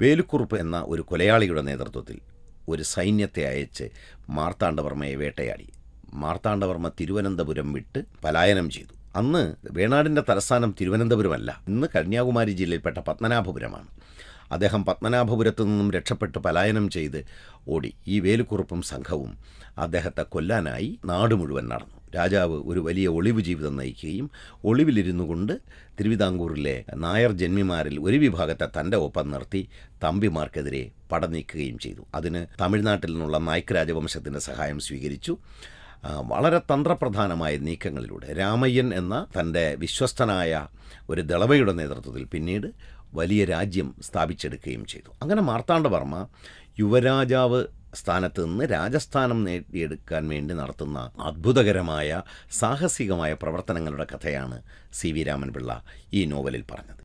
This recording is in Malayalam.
വേലുക്കുറുപ്പ് എന്ന ഒരു കൊലയാളിയുടെ നേതൃത്വത്തിൽ ഒരു സൈന്യത്തെ അയച്ച് മാർത്താണ്ഡവർമ്മയെ വേട്ടയാടി. മാർത്താണ്ഡവർമ്മ തിരുവനന്തപുരം വിട്ട് പലായനം ചെയ്തു. അന്ന് വേണാടിന്റെ തലസ്ഥാനം തിരുവനന്തപുരമല്ല ഇന്ന് കന്യാകുമാരി ജില്ലയിൽപ്പെട്ട പത്മനാഭപുരമാണ്. അദ്ദേഹം പത്മനാഭപുരത്തു നിന്നും രക്ഷപ്പെട്ട് പലായനം ചെയ്ത് ഓടി. ഈ വേലുക്കുറുപ്പും സംഘവും അദ്ദേഹത്തെ കൊല്ലാനായി നാട് മുഴുവൻ നടന്നു. രാജാവ് ഒരു വലിയ ഒളിവ് ജീവിതം നയിക്കുകയും ഒളിവിലിരുന്നു കൊണ്ട് തിരുവിതാംകൂറിലെ നായർ ജന്മിമാരിൽ ഒരു വിഭാഗത്തെ തന്റെ ഒപ്പം നിർത്തി തമ്പിമാർക്കെതിരെ പടനീക്കുകയും ചെയ്തു. അതിന് തമിഴ്നാട്ടിൽ നിന്നുള്ള നായ്ക്ക് രാജവംശത്തിന്റെ സഹായം സ്വീകരിച്ചു. വളരെ തന്ത്രപ്രധാനമായ നീക്കങ്ങളിലൂടെ രാമയ്യൻ എന്ന തന്റെ വിശ്വസ്തനായ ഒരു ദളവയുടെ നേതൃത്വത്തിൽ പിന്നീട് വലിയ രാജ്യം സ്ഥാപിച്ചെടുക്കുകയും ചെയ്തു. അങ്ങനെ മാർത്താണ്ഡവർമ്മ യുവരാജാവ് സ്ഥാനത്ത് നിന്ന് രാജസ്ഥാനം നേടിയെടുക്കാൻ വേണ്ടി നടത്തുന്ന അത്ഭുതകരമായ സാഹസികമായ പ്രവർത്തനങ്ങളുടെ കഥയാണ് സി വി രാമൻപിള്ള ഈ നോവലിൽ പറഞ്ഞത്.